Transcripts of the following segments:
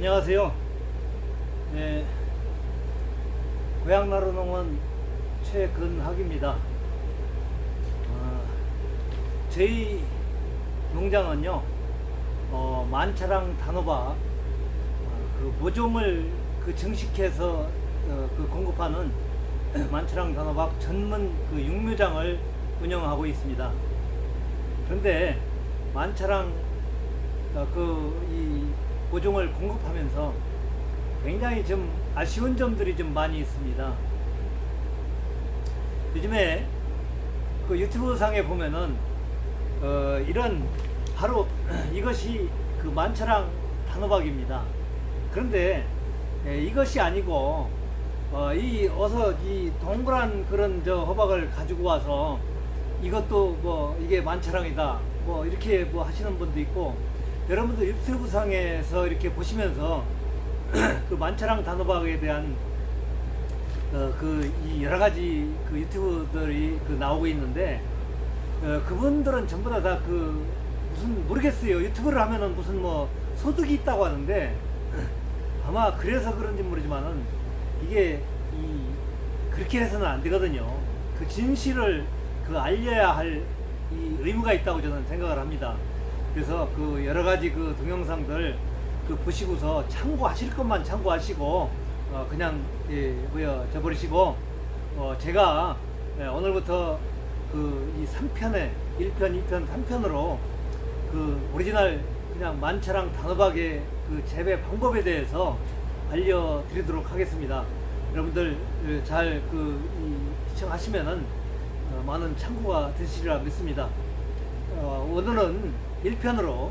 안녕하세요. 네, 고향나루 농원 최근학입니다. 어, 저희 농장은요, 어, 만차랑 단호박 어, 그 모종을 그 증식해서 어, 그 공급하는 만차랑 단호박 전문 그 육묘장을 운영하고 있습니다. 그런데 만차랑 어, 그이 모종을 공급하면서 굉장히 좀 아쉬운 점들이 좀 많이 있습니다. 요즘에 그 유튜브 상에 보면은 어, 이런 바로 이것이 그 만차랑 단호박입니다. 그런데 예, 이것이 아니고 어, 이 어서 이 동그란 그런 저 호박을 가지고 와서 이것도 뭐 이게 만차랑이다 뭐 이렇게 뭐 하시는 분도 있고 여러분들 유튜브 상에서 이렇게 보시면서 그 만차랑 단호박에 대한 어, 그이 여러 가지 그 유튜브들이 그 나오고 있는데 어, 그분들은 전부 다그 무슨 모르겠어요. 유튜브를 하면은 무슨 뭐 소득이 있다고 하는데 아마 그래서 그런지 모르지만은 이게 이 그렇게 해서는 안 되거든요. 그 진실을 그 알려야 할 이 의무가 있다고 저는 생각을 합니다 그래서 그 여러 가지 그 동영상들 그 보시고서 참고하실 것만 참고하시고 어 그냥 예 뭐야 저버리시고 어 제가 예, 오늘부터 그 이 3편에 1편, 2편, 3편으로 그 오리지널 그냥 만차랑 단호박의 그 재배 방법에 대해서 알려드리도록 하겠습니다. 여러분들 잘 그 시청하시면은 어, 많은 참고가 되시리라 믿습니다. 어, 오늘은 1편으로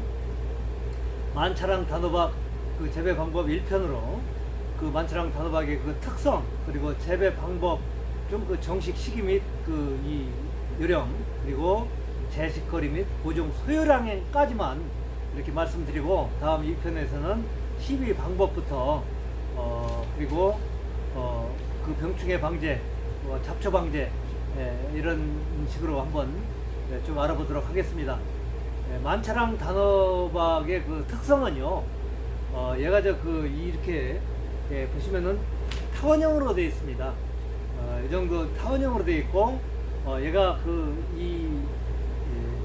만차랑 단호박 그 재배 방법 1편으로 그 만차랑 단호박의 그 특성 그리고 재배 방법 좀 그 정식 시기 및 그 이 요령 그리고 제식거리 및 보종 소요량까지만 이렇게 말씀드리고 다음 2편에서는 시비 방법부터 어 그리고 어그 병충해 방제 어, 잡초 방제 예, 이런 식으로 한번 예, 좀 알아보도록 하겠습니다. 예, 만차랑 단호박의 그 특성은요, 어, 얘가 저 그 이렇게 예, 보시면은 타원형으로 되어 있습니다. 어, 이 정도 타원형으로 되어 있고, 어, 얘가 그이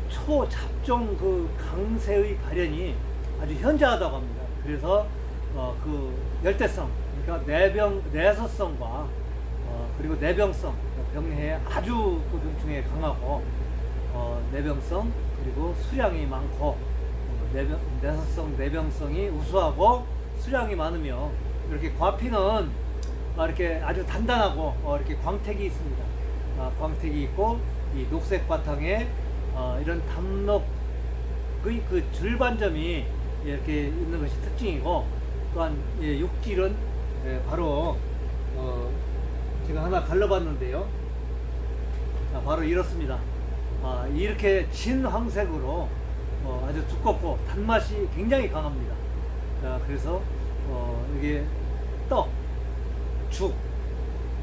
초잡종 그 강세의 발현이 아주 현저하다고 합니다. 그래서 어, 그 열대성, 그러니까 내병 내서성과 어, 그리고 내병성, 병해에 아주 그 병충해 강하고 어, 내병성 그리고 수량이 많고 어, 내병, 내서성 내병성이 우수하고 수량이 많으며 이렇게 과피는 아, 이렇게 아주 단단하고 어, 이렇게 광택이 있습니다. 아, 광택이 있고 이 녹색 바탕에 어, 이런 담록의 그 줄반점이 이렇게 있는 것이 특징이고 또한 예, 육질은 예, 바로 어, 제가 하나 갈라봤는데요. 자, 바로 이렇습니다. 아, 이렇게 진황색으로 어, 아주 두껍고 단맛이 굉장히 강합니다. 자, 그래서 어, 이게 떡, 죽,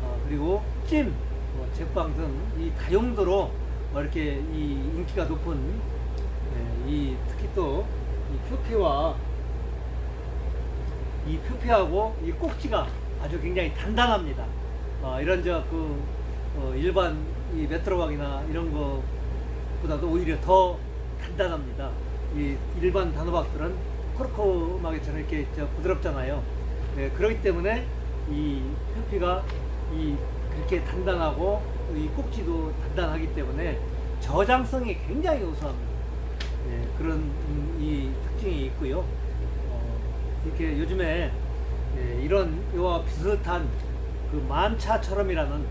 어, 그리고 찜, 뭐 제빵 등 이 다용도로 어, 이렇게 이 인기가 높은 예, 이 특히 또 이 표피와 이 표피하고 이 꼭지가 아주 굉장히 단단합니다. 어, 이런 저그 어, 일반 이 메트로박이나 이런 거 보다도 오히려 더 단단합니다. 이 일반 단호박들은 코르코막이처럼 이렇게 저 부드럽잖아요. 예, 그렇기 때문에 이 표피가 이 그렇게 단단하고 이 꼭지도 단단하기 때문에 저장성이 굉장히 우수합니다. 예, 그런 음, 이 특징이 있고요. 어, 이렇게 요즘에 예, 이런 요와 비슷한 그 만차처럼이라는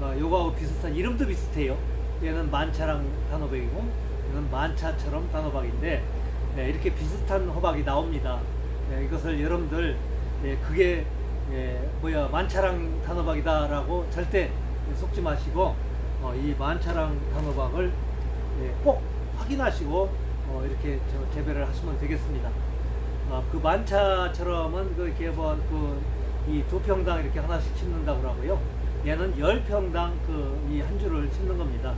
어, 요거하고 비슷한 이름도 비슷해요. 얘는 만차랑 단호박이고 이건 만차처럼 단호박인데 예, 이렇게 비슷한 호박이 나옵니다. 예, 이것을 여러분들 예, 그게 예, 뭐야 만차랑 단호박이다라고 절대 속지 마시고 어, 이 만차랑 단호박을 예, 꼭 확인하시고 어, 이렇게 저 재배를 하시면 되겠습니다. 어, 그 만차처럼은 그 이렇게 뭐그이 두 평당 이렇게 하나씩 심는다고 하고요. 얘는 열 평당 그 이 한 줄을 심는 겁니다.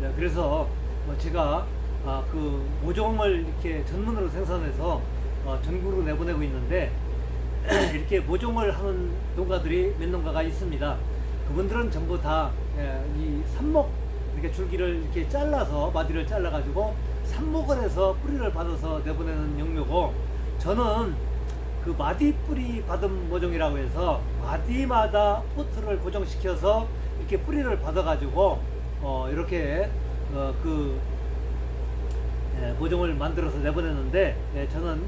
네, 그래서 뭐 제가 아, 그 모종을 이렇게 전문으로 생산해서 어, 전국으로 내보내고 있는데 이렇게 모종을 하는 농가들이 몇 농가가 있습니다. 그분들은 전부 다이 삽목 이렇게 줄기를 이렇게 잘라서 마디를 잘라 가지고 삽목을 해서 뿌리를 받아서 내보내는 영묘고 저는 그 마디 뿌리 받은 모종이라고 해서 마디마다 포트를 고정시켜서 이렇게 뿌리를 받아가지고 어 이렇게 어 그 예, 모종을 만들어서 내보냈는데 예, 저는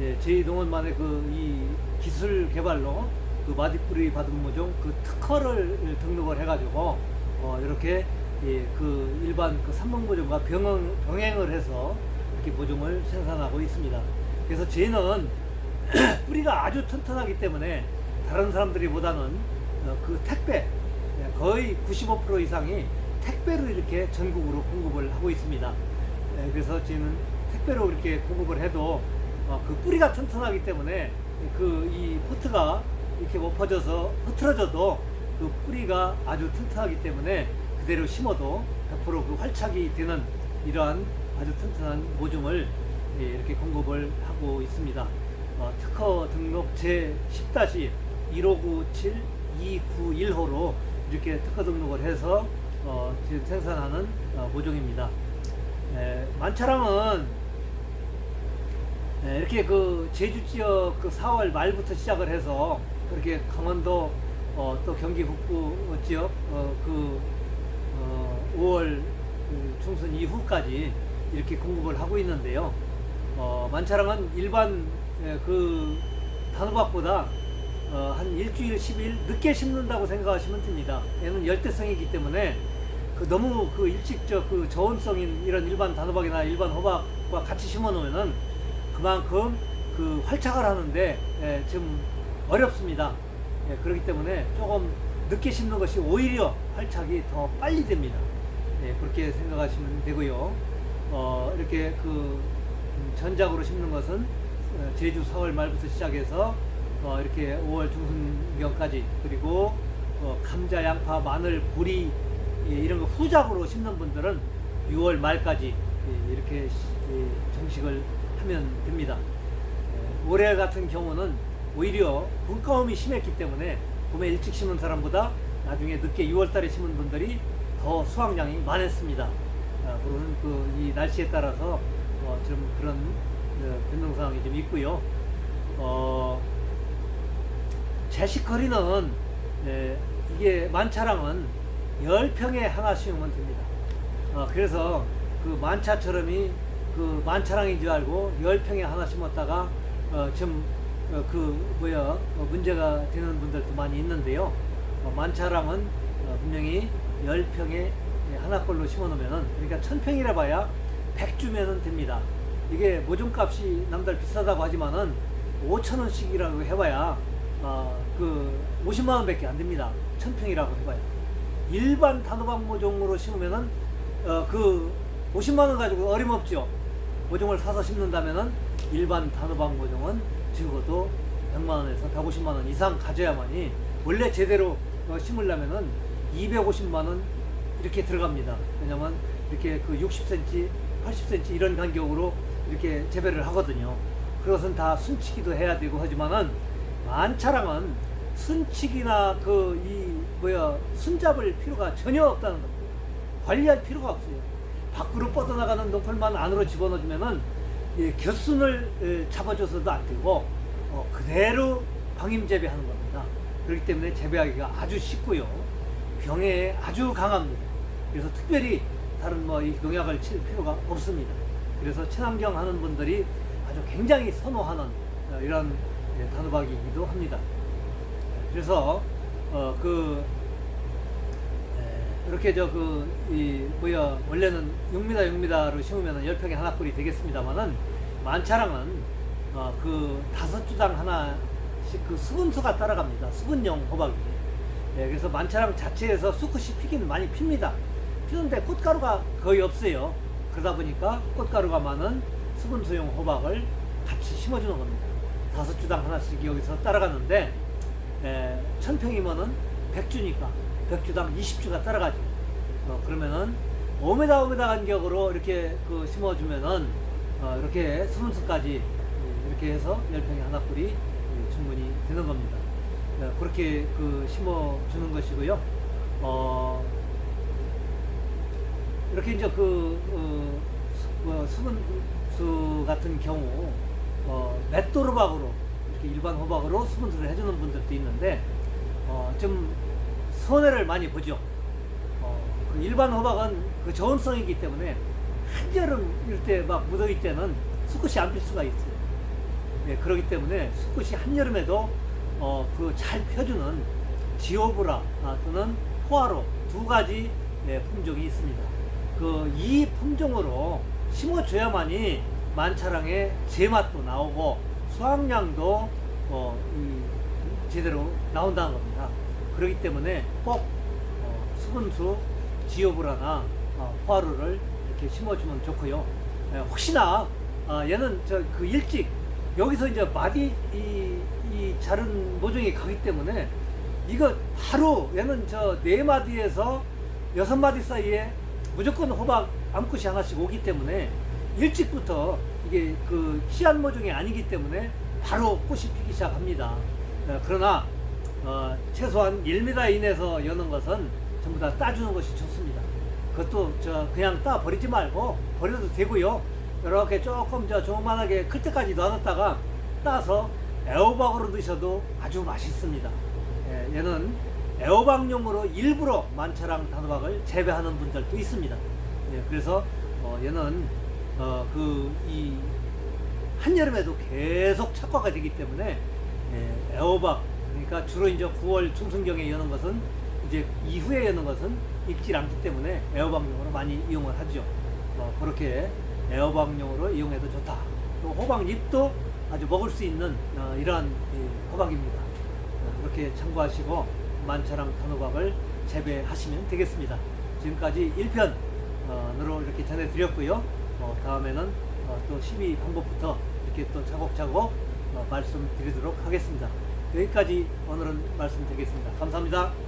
예, 저희 농원만의 그 이 기술 개발로 그 마디뿌리 받은 모종 그 특허를 등록을 해가지고 어, 이렇게 예, 그 일반 그 삼목 모종과 병행, 병행을 해서 이렇게 모종을 생산하고 있습니다. 그래서 저희는 뿌리가 아주 튼튼하기 때문에 다른 사람들이보다는 어, 그 택배 예, 거의 95% 이상이 택배로 이렇게 전국으로 공급을 하고 있습니다. 예, 그래서 저희는 택배로 이렇게 공급을 해도 어, 그 뿌리가 튼튼하기 때문에 그 이 포트가 이렇게 엎어져서 흐트러져도 그 뿌리가 아주 튼튼하기 때문에 그대로 심어도 100%그 활착이 되는 이러한 아주 튼튼한 모종을 예, 이렇게 공급을 하고 있습니다. 어, 특허 등록 제 10-1597 291호로 이렇게 특허 등록을 해서 어, 지금 생산하는 어, 모종입니다. 에, 만차랑은 에, 이렇게 그 제주 지역 그 4월 말부터 시작을 해서 그렇게 강원도 어, 또 경기 북부 지역 어, 그 어, 5월 그 중순 이후까지 이렇게 공급을 하고 있는데요. 어, 만차랑은 일반 에, 그 단호박보다 어, 한 일주일, 10일 늦게 심는다고 생각하시면 됩니다. 얘는 열대성이기 때문에 그 너무 그 일찍 저그 저온성인 이런 일반 단호박이나 일반 호박과 같이 심어 놓으면은 그만큼 그 활착을 하는데 예, 좀 어렵습니다. 예, 그렇기 때문에 조금 늦게 심는 것이 오히려 활착이 더 빨리 됩니다. 예, 그렇게 생각하시면 되고요. 어, 이렇게 그 음, 전작으로 심는 것은 어, 제주 4월 말부터 시작해서 어, 이렇게 5월 중순경까지 그리고 어, 감자, 양파, 마늘, 보리 예, 이런 거 후작으로 심는 분들은 6월 말까지 예, 이렇게 시- 예, 정식을 하면 됩니다. 예, 올해 같은 경우는 오히려 분가음이 심했기 때문에 봄에 일찍 심은 사람보다 나중에 늦게 6월달에 심은 분들이 더 수확량이 많았습니다. 아, 그러는 그 이 날씨에 따라서 어, 좀 그런 어, 변동 상황이 좀 있고요. 어, 제시거리는 예, 이게 만차랑은 10평에 하나 심으면 됩니다. 어, 그래서 그 만차처럼이 그 만차랑인 줄 알고 10평에 하나 심었다가 어, 좀 어, 그 뭐야 어, 문제가 되는 분들도 많이 있는데요. 어, 만차랑은 어, 분명히 10평에 하나꼴로 심어 놓으면은 그러니까 1000평이라 봐야 100주면은 됩니다. 이게 모종값이 남들 비싸다고 하지만은 5천 원씩이라고 해봐야 어, 그 50만 원밖에 안 됩니다. 1000평이라고 해봐야. 일반 단호박 모종으로 심으면은 어, 그 50만 원 가지고 어림없죠. 모종을 사서 심는다면은 일반 단호박 모종은 적어도 100만 원에서 150만 원 이상 가져야만이 원래 제대로 어, 심으려면은 250만 원 이렇게 들어갑니다. 왜냐면 이렇게 그 60cm, 80cm 이런 간격으로 이렇게 재배를 하거든요. 그것은 다 순치기도 해야 되고 하지만은 만차랑은 순치기나 그 이 뭐야 순잡을 필요가 전혀 없다는 겁니다. 관리할 필요가 없어요. 밖으로 뻗어나가는 농풀만 안으로 집어넣어주면은 이 곁순을 에, 잡아줘서도 안 되고 어, 그대로 방임 재배하는 겁니다. 그렇기 때문에 재배하기가 아주 쉽고요. 병에 아주 강합니다. 그래서 특별히 다른 뭐 이 농약을 칠 필요가 없습니다. 그래서 친환경 하는 분들이 아주 굉장히 선호하는 어, 이런 예, 단호박이기도 합니다. 그래서 어 그 이렇게 저 그 이 뭐야 원래는 6m 6m로 심으면 10평에 하나 꼴이 되겠습니다만은 만차랑은 어 그 다섯 주당 하나씩 그 수분수가 따라갑니다. 수분용 호박이. 예, 그래서 만차랑 자체에서 수컷이 피기는 많이 핍니다. 피는데 꽃가루가 거의 없어요. 그러다 보니까 꽃가루가 많은 수분수용 호박을 같이 심어주는 겁니다. 다섯 주당 하나씩 여기서 따라가는데 에, 천평이면은 100주니까 100주당 20주가 따라가죠. 어, 그러면은 5m 5m 간격으로 이렇게 그 심어주면은 어, 이렇게 수분수까지 예, 이렇게 해서 10평에 하나꼴이 예, 충분히 되는 겁니다. 예, 그렇게 그 심어 주는 것이고요. 어, 이렇게 이제 그 어, 수, 뭐 수분수 같은 경우 어, 맷돌 호박으로 이렇게 일반 호박으로 수분수를 해주는 분들도 있는데 어, 좀 손해를 많이 보죠. 어, 그 일반 호박은 그 저온성이기 때문에 한여름 이럴 때막 무더위 때는 수컷이 안 필 수가 있어요. 예, 그렇기 때문에 수컷이 한여름에도 어, 그 잘 펴주는 지오브라 아, 또는 포아로 두 가지 예, 품종이 있습니다. 그 이 품종으로 심어줘야만이 만차랑의 제맛도 나오고 수확량도 어, 이, 제대로 나온다는 겁니다. 그렇기 때문에 꼭 어, 수분수 지오브라나 어, 포아로를 이렇게 심어주면 좋고요. 예, 혹시나 아, 얘는 저 그 일찍 여기서 이제 마디 이, 이 자른 모종이 가기 때문에 이거 바로 얘는 저 네 마디에서 여섯 마디 사이에 무조건 호박 암컷이 하나씩 오기 때문에 일찍부터 이게 그 씨앗 모종이 아니기 때문에 바로 꽃이 피기 시작합니다. 어, 그러나 어, 최소한 1m 이내에서 여는 것은 전부 다 따주는 것이 좋습니다. 그것도 저 그냥 따 버리지 말고 버려도 되고요. 이렇게 조금 저 조그만하게 클 때까지 놔뒀다가 따서 애호박으로 드셔도 아주 맛있습니다. 예, 얘는 애호박용으로 일부러 만차랑 단호박을 재배하는 분들도 있습니다. 예, 그래서 어, 얘는 어, 그이 한여름에도 계속 착과가 되기 때문에 예, 애호박 그러니까 주로 이제 9월 중순경에 여는 것은 이제 이후에 여는 것은 익질 않기 때문에 애호박용으로 많이 이용을 하죠. 어, 그렇게 애호박용으로 이용해도 좋다. 또 호박잎도 아주 먹을 수 있는 어, 이러한 이 호박입니다. 어, 이렇게 참고하시고 만차랑 단호박을 재배하시면 되겠습니다. 지금까지 1편으로 이렇게 전해드렸고요. 어, 다음에는 어, 또 12 방법부터 이렇게 또 차곡차곡 어, 말씀드리도록 하겠습니다. 여기까지 오늘은 말씀드리겠습니다. 감사합니다.